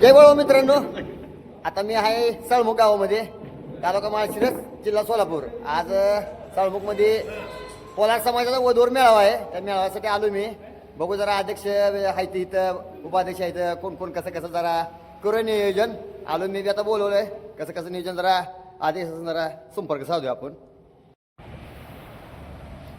जय वळव मित्रांनो. आता मी आहे सळमुख गावामध्ये तालुका माळशिरस जिल्हा सोलापूर. आज सळमुखमध्ये पोलार समाजाचा वधूर मेळावा आहे. त्या मेळाव्यासाठी आलो मी. बघू जरा अध्यक्ष आहेत इथं उपाध्यक्ष आहेत कोण कोण कसं कसं जरा करू नियोजन. आलो मी बी आता बोलवलंय. कसं कसं नियोजन जरा अध्यक्ष जरा संपर्क साधूया आपण.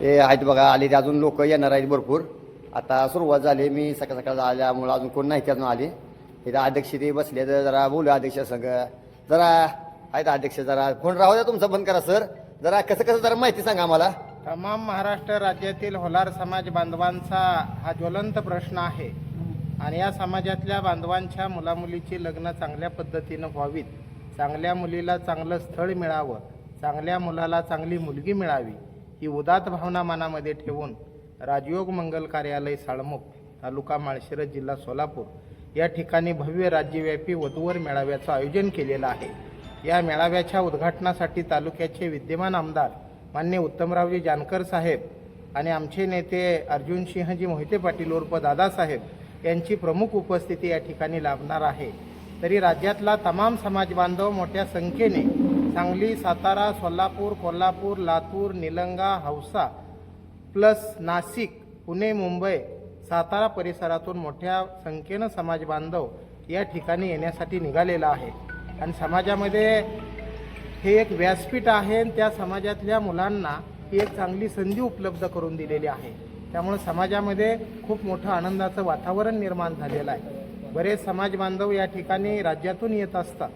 हे आहेत बघा आले ते अजून लोक येणार आहेत भरपूर. आता सुरुवात झाली मी सकाळ सकाळ आल्यामुळं अजून कोण नाही अजून आले. इथं अध्यक्ष ते बसले तर जरा बोलू अध्यक्ष संग जरा आहेत अध्यक्ष जरा फोन राहू द्या तुमचा बंद करा सर. जरा कसं कसं जरा माहिती सांगा आम्हाला. तमाम महाराष्ट्र राज्यातील होलार समाज बांधवांचा हा ज्वलंत प्रश्न आहे. आणि या समाजातल्या बांधवांच्या मुलामुलीची लग्न चांगल्या पद्धतीनं व्हावीत. चांगल्या मुलीला चांगलं स्थळ मिळावं. चांगल्या मुलाला चांगली मुलगी मिळावी ही उदात भावना मनामध्ये ठेवून राजयोग मंगल कार्यालय साळमुख तालुका माळशिरस जिल्हा सोलापूर या ठिकाणी भव्य राज्यव्यापी वधूवर मेळाव्याचं आयोजन केलेलं आहे. या मेळाव्याच्या उद्घाटनासाठी तालुक्याचे विद्यमान आमदार मान्य उत्तमरावजी जानकर साहेब आणि आमचे नेते अर्जुन सिंहजी मोहिते पाटील उर्फ दादासाहेब यांची प्रमुख उपस्थिती या ठिकाणी लाभणार आहे. तरी राज्यातला तमाम समाज बांधव मोठ्या संख्येने सांगली सातारा सोलापूर कोल्हापूर लातूर निलंगा हौसा प्लस नाशिक पुणे मुंबई सातारा परिसरातून मोठ्या संख्येनं समाज बांधव या ठिकाणी येण्यासाठी निघालेला आहे. आणि समाजामध्ये हे एक व्यासपीठ आहे आणि त्या समाजातल्या मुलांना ही एक चांगली संधी उपलब्ध करून दिलेली आहे. त्यामुळे समाजामध्ये खूप मोठं आनंदाचं वातावरण निर्माण झालेलं आहे. बरेच समाज बांधव या ठिकाणी राज्यातून येत असतात.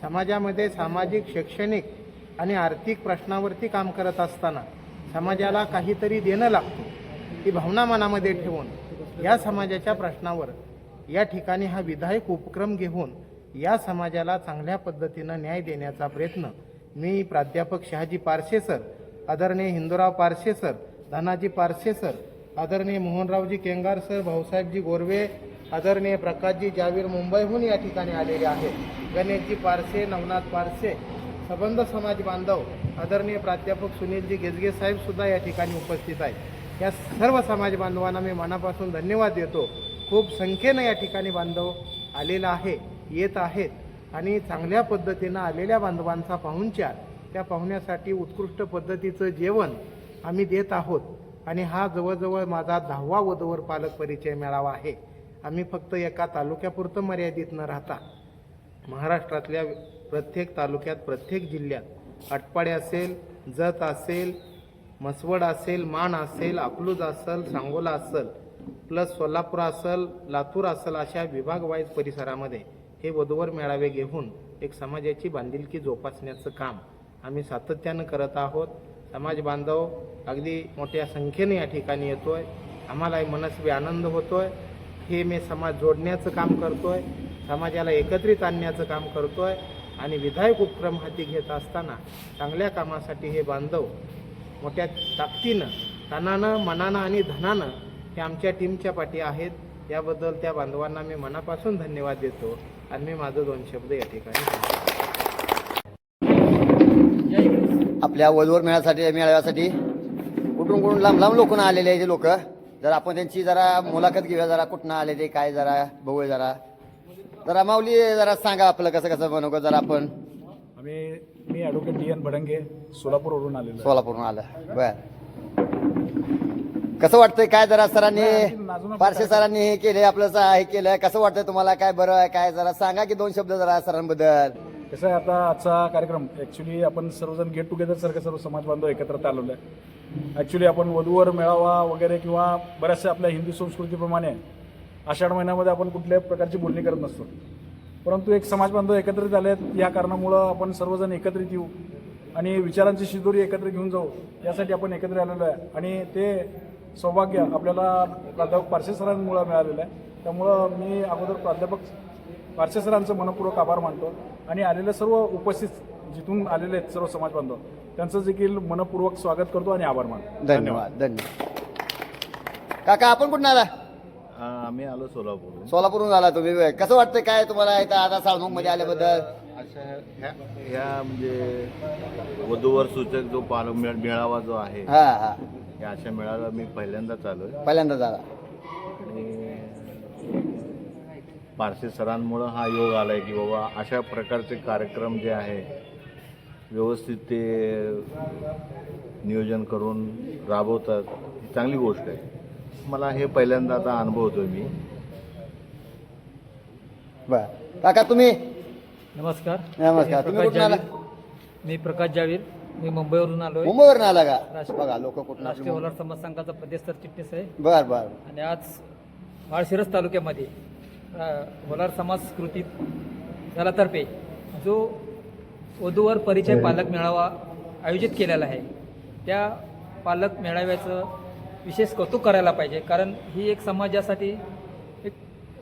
समाजामध्ये सामाजिक शैक्षणिक आणि आर्थिक प्रश्नावरती काम करत असताना समाजाला काहीतरी देणं लागतं. ही भावना मनामध्ये ठेवून या समाजाच्या प्रश्नावर या ठिकाणी हा विधायक उपक्रम घेऊन या समाजाला चांगल्या पद्धतीनं न्याय देण्याचा प्रयत्न मी प्राध्यापक शहाजी पारसे सर आदरणीय हिंदूराव पारसे सर धनाजी पारसे सर आदरणीय मोहनरावजी केंगार सर भाऊसाहेबजी गोरवे आदरणीय प्रकाशजी जावीर मुंबईहून या ठिकाणी आलेले आहेत. गणेशजी पारसे नवनाथ पारसे सबंध समाज बांधव आदरणीय प्राध्यापक सुनीलजी गेजगे साहेब सुद्धा या ठिकाणी उपस्थित आहेत. या सर्व समाज बांधवांना मी मनापासून धन्यवाद देतो. खूप संख्येनं या ठिकाणी बांधव आलेला आहे येत आहेत आणि चांगल्या पद्धतीनं आलेल्या बांधवांचा पाहुणचार त्या पाहुण्यासाठी उत्कृष्ट पद्धतीचं जेवण आम्ही देत आहोत. आणि हा जवळजवळ माझा दहावा वधूवर पालक परिचय मेळावा आहे. आम्ही फक्त एका तालुक्यापुरतं मर्यादित न राहता महाराष्ट्रातल्या प्रत्येक तालुक्यात प्रत्येक जिल्ह्यात आटपाडे असेल जत असेल मसवड असेल मान असेल अकलूज असेल सांगोला असेल प्लस सोलापूर असेल लातूर असेल अशा विभागवाईज परिसरामध्ये हे वधूवर मेळावे घेऊन एक समाजाची बांधिलकी जोपासण्याचं काम आम्ही सातत्यानं करत आहोत. समाज बांधव अगदी मोठ्या संख्येने या ठिकाणी येतो आहे आम्हालाही मनस्वी आनंद होतो आहे हे मी समाज जोडण्याचं काम करतो आहे समाजाला एकत्रित आणण्याचं काम करतो आहे आणि विधायक उपक्रम हाती घेत असताना चांगल्या कामासाठी हे बांधव मोठ्या ताकदीनं तनानं मनानं आणि धनानं हे आमच्या टीमच्या पाठी आहेत. याबद्दल त्या बांधवांना मी मनापासून धन्यवाद देतो आणि मी माझं दोन शब्द या ठिकाणी. आपल्या वधूवर मेळासाठी मेळाव्यासाठी कुठून कुठून लांब लांब लोकं आलेले आहेत लोक. जर आपण त्यांची जरा मुलाखत घेऊया जरा कुठनं आले ते काय जरा बघूया जरा. जरा माऊली जरा सांगा आपलं कसं कसं बनवू जरा आपण. आम्ही मी ॲडव्होकेट डी एन भडंगे सोलापूरवरून आलेलो आहे. सोलापूरून आलं बर. कसं वाटतंय? काय जरा सरांनी पारशे सरांनी हे केले आपलं सा- हे केलं कसं वाटतंय तुम्हाला? काय बरं आहे? काय जरा सांगा की दोन शब्द जरा सरांबद्दल. कसं आहे आता आजचा कार्यक्रम ॲक्च्युली आपण सर्वजण गेट टुगेदर सारखं सर्व समाज बांधव एकत्र आलेलो आहे. ॲक्च्युली आपण वधूवर मेळावा वगैरे किंवा बऱ्याचशा आपल्या हिंदू संस्कृतीप्रमाणे आषाढ महिन्यामध्ये आपण कुठल्याही प्रकारची बोलणी करत नसतो. परंतु एक समाज बांधव एकत्रित आले आहेत या कारणामुळं आपण सर्वजण एकत्रित येऊ आणि विचारांची शिदोरी एकत्र घेऊन जाऊ यासाठी आपण एकत्र आलेलो आहे. आणि ते सौभाग्य आपल्याला प्राध्यापक पारसे सरांमुळं मिळालेलं आहे. त्यामुळं मी अगोदर प्राध्यापक पारसे सरांचं मनपूर्वक आभार मानतो. आणि आलेले सर्व उपस्थित जिथून आलेले आहेत सर्व समाज बांधव त्यांचं देखील मनपूर्वक स्वागत करतो आणि आभार मानतो. धन्यवाद धन्यवाद. काका आपण कुठून आला आम्ही आलो सोलापूर सोलापूरून आला तुम्ही. कसं वाटतंय? काय तुम्हाला इथं आता साळमुखमध्ये आल्याबद्दल? अशा ह्या ह्या म्हणजे वधूवर सूचक जो पाल मेळ- मेळावा जो आहे हा हा. या अशा मेळाव्याला मी पहिल्यांदाच आलोय. पहिल्यांदा झाला आणि पारसे सरांमुळं हा योग आला आहे की बाबा अशा प्रकारचे कार्यक्रम जे आहे व्यवस्थित ते नियोजन करून राबवतात. ही चांगली गोष्ट आहे. मला हे पहिल्यांदा आता अनुभवतोय मी. बर. काका तुम्ही? नमस्कार. नमस्कार. मी तुम्ही प्रकाश कुठून आला जावीर मी प्रकाश जावीर मी मुंबईवरून आलोय. मुंबईवरून आला का? बघा लोक कुठून राष्ट्रीय होलार समाज संघाचा प्रदेश सरचिटणीस आहे. बर बर. आणि आज माळशिरस तालुक्यामध्ये अ, होलार समाज कृती दलातर्फे जो वधूवर परिचय पालक मेळावा आयोजित केलेला आहे त्या पालक मेळाव्याचं विशेष कौतुक करायला पाहिजे. कारण ही एक समाजासाठी एक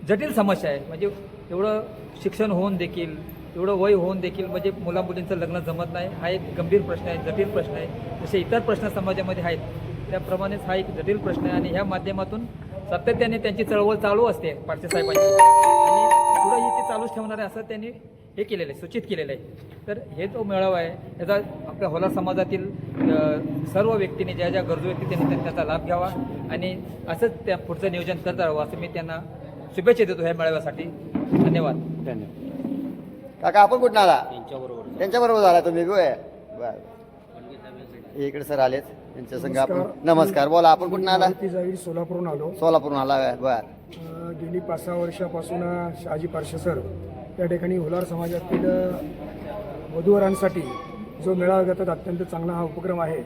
जटिल समस्या आहे. म्हणजे एवढं शिक्षण होऊन देखील एवढं वय होऊन देखील म्हणजे मुला मुलींचं लग्न जमत नाही. हा एक गंभीर प्रश्न आहे जटिल प्रश्न आहे. जसे इतर प्रश्न समाजामध्ये आहेत त्याप्रमाणेच हा एक जटिल प्रश्न आहे. आणि ह्या माध्यमातून सातत्याने त्यांची चळवळ चालू असते पारसे साहेबांची. आणि पुढंही ते चालूच ठेवणार आहे असं त्यांनी हे केलेलं आहे सूचित केलेलं आहे. तर हे जो मेळावा आहे याचा आपल्या होला समाजातील सर्व व्यक्तींनी ज्या ज्या गरजू व्यक्ती त्यांनी त्या- त्याचा लाभ घ्यावा. आणि असंच त्या पुढचं नियोजन करत राहावं असं मी त्यांना शुभेच्छा देतो ह्या मेळाव्यासाठी. धन्यवाद. धन्यवाद. काका आपण कुठून आला? त्यांच्या बरोबर झाला तुम्ही बर. इकडे सर आलेत त्यांच्या संघ आपण नमस्कार. बोला आपण कुठून आला? सोलापूरहून आलो. सोलापूरून आला. बर. गेली पाच सहा वर्षापासून शहाजी पारशे सर त्या ठिकाणी हुलार समाजातील वधूवरांसाठी जो मेळावा घेतात अत्यंत चांगला हा उपक्रम आहे.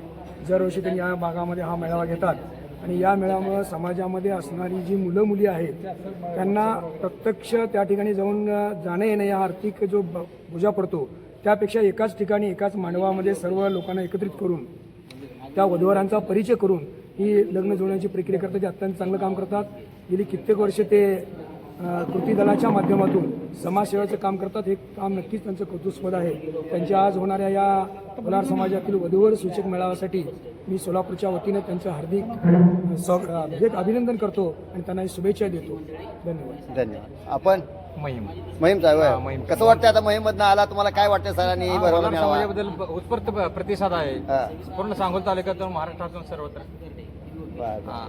दरवर्षी त्यांनी या भागामध्ये हा मेळावा घेतात. आणि या मेळाव्यामुळं समाजामध्ये असणारी जी मुलं मुली आहेत त्यांना प्रत्यक्ष त्या ठिकाणी जाऊन जाणं येणं या आर्थिक जो ब- बोजा पडतो त्यापेक्षा एकाच ठिकाणी एकाच मांडवामध्ये सर्व लोकांना एकत्रित करून त्या वधूवरांचा परिचय करून ही लग्न जुळण्याची प्रक्रिया करतात ते अत्यंत चांगलं काम करतात. गेली कित्येक वर्ष ते कृती दलाच्या माध्यमातून समाजसेवेचं काम करतात हे काम नक्कीच त्यांचं कौतुस्पद आहे. त्यांच्या आज होणाऱ्या या कोलार समाजातील वधूवर सूचक मेळाव्यासाठी मी सोलापूरच्या वतीनं त्यांचं हार्दिक अ, स्वा- अ, म्हणजे अभिनंदन करतो आणि त्यांना शुभेच्छा देतो. धन्यवाद. धन्यवाद. आपण? महिम. महिमचा आहे होय. कसं वाटतं आता महिमधनं आला? तुम्हाला काय वाटतं सरांनी? मेळावा समाजाबद्दल ब- उत्स्फूर्त प- प्रतिसाद आहे. हा. पूर्ण सांगोल तालुक्यातून महाराष्ट्रातून सर्वत्र. बर. हा.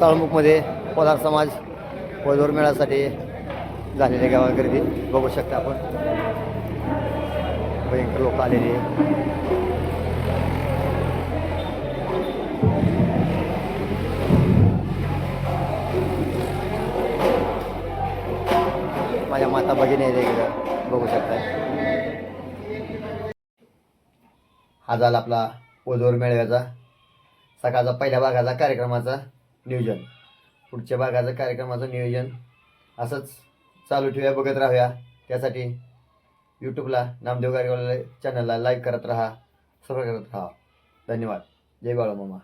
साळमुखमध्ये पोलार समाज वधूवर मेळासाठी झालेल्या गावा गर्दी. बघू शकता आपण. भयंकर लोक आलेले. माझ्या माता भगिनी आहे इकडं. बघू शकता. हा झाला आपला वधूवर मेळव्याचा सकाळचा पहिल्या भागाचा कार्यक्रमाचा. नियोजन. पुढच्या भागाचं कार्यक्रमाचं नियोजन असंच चालू ठेवूया बघत राहूया. त्यासाठी यूट्यूबला नामदेव गाडीवाला चॅनलला लाईक करत राहा सर्व करत राहा. धन्यवाद. जय बाळा मामा